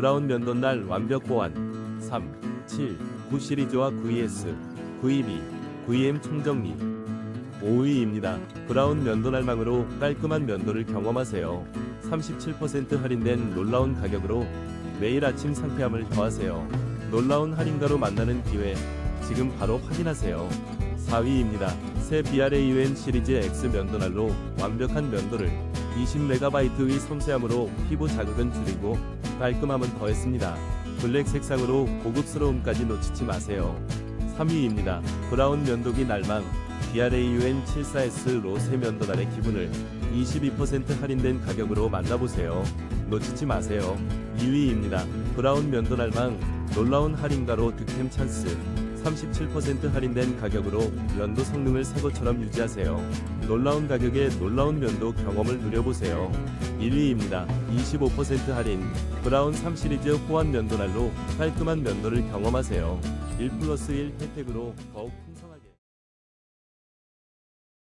브라운 면도 날 완벽 보완 3, 7, 9 시리즈와 9ES, 9EB, 9EM 총정리 5위입니다. 브라운 면도날망으로 깔끔한 면도를 경험하세요. 37% 할인된 놀라운 가격으로 매일 아침 상쾌함을 더하세요. 놀라운 할인가로 만나는 기회 지금 바로 확인하세요. 4위입니다. 새 BRAUN 시리즈 X 면도날로 완벽한 면도를 20MB의 섬세함으로 피부 자극은 줄이고 깔끔함은 더했습니다. 블랙 색상으로 고급스러움까지 놓치지 마세요. 3위입니다. 브라운 면도기 날망 BRAUN 74S로 새 면도날의 기분을 22% 할인된 가격으로 만나보세요. 놓치지 마세요. 2위입니다. 브라운 면도날망 놀라운 할인가로 득템 찬스 37% 할인된 가격으로 면도 성능을 새 것처럼 유지하세요. 놀라운 가격에 놀라운 면도 경험을 누려보세요. 1위입니다. 25% 할인 브라운 3 시리즈 호환 면도날로 깔끔한 면도를 경험하세요. 1 플러스 1 혜택으로 더욱 풍성하게